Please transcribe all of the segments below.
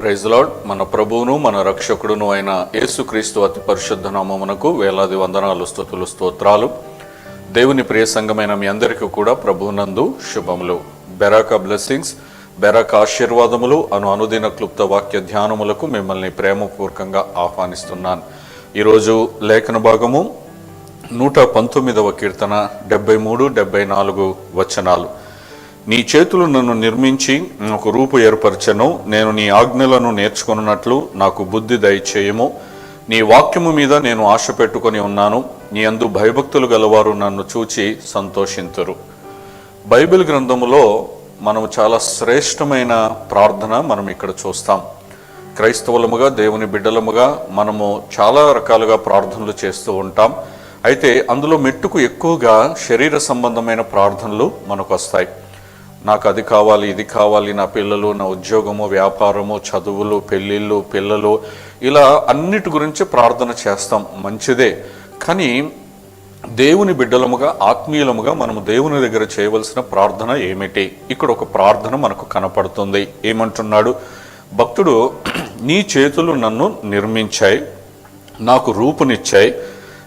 Praise మన ప్రభువును మన రక్షకుడును అయిన యేసుక్రీస్తు అతి పరిశుద్ధ నామమునకు వేలాది వందనాలు స్థుతులు స్తోత్రాలు. దేవుని ప్రియ సంఘమైన మీ అందరికీ కూడా ప్రభువునందు శుభములు. బెరాక బ్లెస్సింగ్స్ బెరాక ఆశీర్వాదములు అను అనుదిన క్లుప్త వాక్య ధ్యానములకు మిమ్మల్ని ప్రేమపూర్వకంగా ఆహ్వానిస్తున్నాను. ఈరోజు లేఖన భాగము నూట పంతొమ్మిదవ కీర్తన డెబ్బై మూడు డెబ్బై నాలుగు వచనాలు. నీ చేతులు నన్ను నిర్మించి ఒక రూపు ఏర్పరచను. నేను నీ ఆజ్ఞలను నేర్చుకున్నట్లు నాకు బుద్ధి దయచేయము. నీ వాక్యము మీద నేను ఆశ పెట్టుకొని ఉన్నాను. నీ అందు భయభక్తులు గలవారు నన్ను చూచి సంతోషింతురు. బైబిల్ గ్రంథములో మనం చాలా శ్రేష్టమైన ప్రార్థన మనం ఇక్కడ చూస్తాం. క్రైస్తవులముగా దేవుని బిడ్డలముగా మనము చాలా రకాలుగా ప్రార్థనలు చేస్తూ ఉంటాం. అయితే అందులో మెట్టుకు ఎక్కువగా శరీర సంబంధమైన ప్రార్థనలు మనకు వస్తాయి. నాకు అది కావాలి ఇది కావాలి నా పిల్లలు నా ఉద్యోగము వ్యాపారము చదువులు పెళ్ళిళ్ళు పిల్లలు ఇలా అన్నిటి గురించి ప్రార్థన చేస్తాం. మంచిదే. కానీ దేవుని బిడ్డలముగా ఆత్మీయులముగా మనము దేవుని దగ్గర చేయవలసిన ప్రార్థన ఏమిటి? ఇక్కడ ఒక ప్రార్థన మనకు కనపడుతుంది. ఏమంటున్నాడు? భక్తుడు నీ చేతులు నన్ను నిర్మించాయి నాకు రూపునిచ్చాయి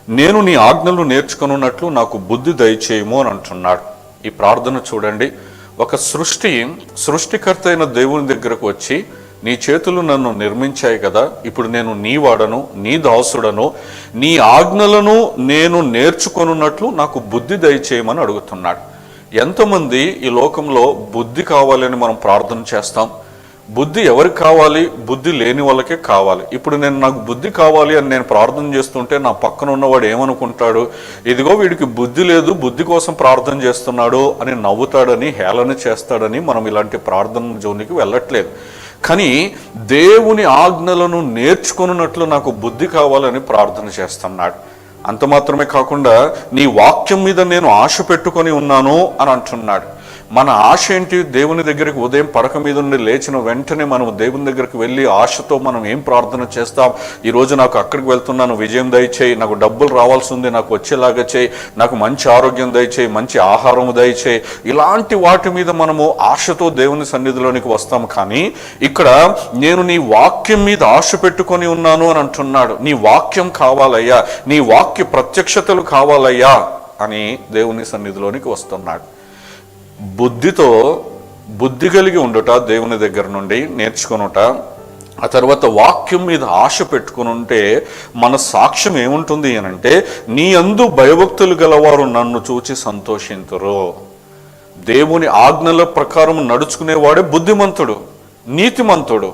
నేను నీ ఆజ్ఞలు నేర్చుకున్నట్లు నాకు బుద్ధి దయచేయము అని అంటున్నాడు. ఈ ప్రార్థన చూడండి. ఒక సృష్టి సృష్టికర్త అయిన దేవుని దగ్గరకు వచ్చి నీ చేతులు నన్ను నిర్మించాయి కదా ఇప్పుడు నేను నీ వాడను నీ దాసుడను నీ ఆజ్ఞలను నేను నేర్చుకొనున్నట్లు నాకు బుద్ధి దయచేయమని అడుగుతున్నాడు. ఎంతమంది ఈ లోకంలో బుద్ధి కావాలని మనం ప్రార్థన చేస్తాం? బుద్ధి ఎవరికి కావాలి? బుద్ధి లేని వాళ్ళకే కావాలి. ఇప్పుడు నేను నాకు బుద్ధి కావాలి అని నేను ప్రార్థన చేస్తుంటే నా పక్కన ఉన్నవాడు ఏమనుకుంటాడు? ఇదిగో వీడికి బుద్ధి లేదు బుద్ధి కోసం ప్రార్థన చేస్తున్నాడు అని నవ్వుతాడని హేళన చేస్తాడని మనం ఇలాంటి ప్రార్థన జోనికి వెళ్ళట్లేదు. కానీ దేవుని ఆజ్ఞలను నేర్చుకున్నట్లు నాకు బుద్ధి కావాలని ప్రార్థన చేస్తున్నాడు. అంత మాత్రమే కాకుండా నీ వాక్యం మీద నేను ఆశ పెట్టుకొని ఉన్నాను అని అంటున్నాడు. మన ఆశ ఏంటి? దేవుని దగ్గరికి ఉదయం పడక మీద నుండి లేచిన వెంటనే మనం దేవుని దగ్గరికి వెళ్ళి ఆశతో మనం ఏం ప్రార్థన చేస్తాం? ఈరోజు నాకు అక్కడికి వెళ్తున్నాను విజయం దయచేయి నాకు డబ్బులు రావాల్సి ఉంది నాకు వచ్చేలాగా చేయి నాకు మంచి ఆరోగ్యం దయచేయి మంచి ఆహారం దయచేయి. ఇలాంటి వాటి మీద మనము ఆశతో దేవుని సన్నిధిలోనికి వస్తాం. కానీ ఇక్కడ నేను నీ వాక్యం మీద ఆశ పెట్టుకొని ఉన్నాను అని అంటున్నాడు. నీ వాక్యం కావాలయ్యా నీ వాక్య ప్రత్యక్షతలు కావాలయ్యా అని దేవుని సన్నిధిలోనికి వస్తున్నాడు. బుద్ధితో బుద్ధి కలిగి ఉండుట దేవుని దగ్గర నుండి నేర్చుకొనుట ఆ తర్వాత వాక్యం మీద ఆశ పెట్టుకుని ఉంటే మన సాక్ష్యం ఏముంటుంది అని అంటే నీ అందు భయభక్తులు గలవారు నన్ను చూచి సంతోషింతురు. దేవుని ఆజ్ఞల ప్రకారం నడుచుకునేవాడే బుద్ధిమంతుడు నీతిమంతుడు.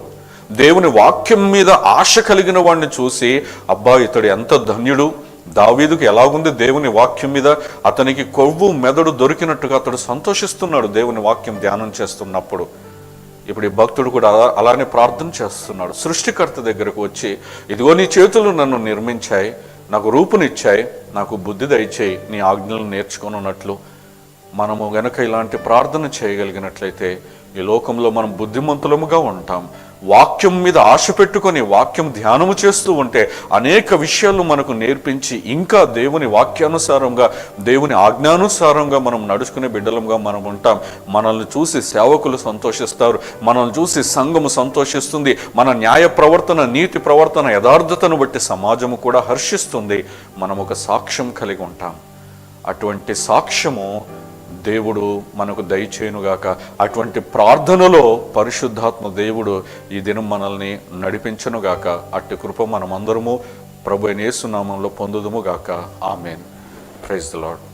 దేవుని వాక్యం మీద ఆశ కలిగిన వాడిని చూసి అబ్బా ఇతడు ఎంత ధన్యుడు దావీదుకు ఎలాగుంది దేవుని వాక్యం మీద? అతనికి కొవ్వు మెదడు దొరికినట్టుగా అతడు సంతోషిస్తున్నాడు దేవుని వాక్యం ధ్యానం చేస్తున్నప్పుడు. ఇప్పుడు ఈ భక్తుడు కూడా అలా- అలానే ప్రార్థన చేస్తున్నాడు. సృష్టికర్త దగ్గరకు వచ్చి ఇదిగో నీ చేతులు నన్ను నిర్మించాయి నాకు రూపునిచ్చాయి నాకు బుద్ధి దయచేయి నీ ఆజ్ఞలు నేర్చుకొనున్నట్లు. మనము గనక ఇలాంటి ప్రార్థన చేయగలిగినట్లయితే ఈ లోకంలో మనం బుద్ధిమంతులముగా ఉంటాం. వాక్యం మీద ఆశ పెట్టుకొని వాక్యం ధ్యానము చేస్తూ ఉంటే అనేక విషయాలు మనకు నేర్పించి ఇంకా దేవుని వాక్యానుసారంగా దేవుని ఆజ్ఞానుసారంగా మనం నడుచుకునే బిడ్డలంగా మనం ఉంటాం. మనల్ని చూసి సేవకులు సంతోషిస్తారు. మనల్ని చూసి సంఘము సంతోషిస్తుంది. మన న్యాయ ప్రవర్తన నీతి ప్రవర్తన యథార్థతను బట్టి సమాజము కూడా హర్షిస్తుంది. మనం ఒక సాక్ష్యం కలిగి ఉంటాం. అటువంటి సాక్ష్యము దేవుడు మనకు దయచేయునుగాక. అటువంటి ప్రార్థనలో పరిశుద్ధాత్మ దేవుడు ఈ దినం మనల్ని నడిపించనుగాక. అట్టి కృప మనమందరము ప్రభు యేసునామంలో పొందుదుము గాక ఆమెన్. Praise the lord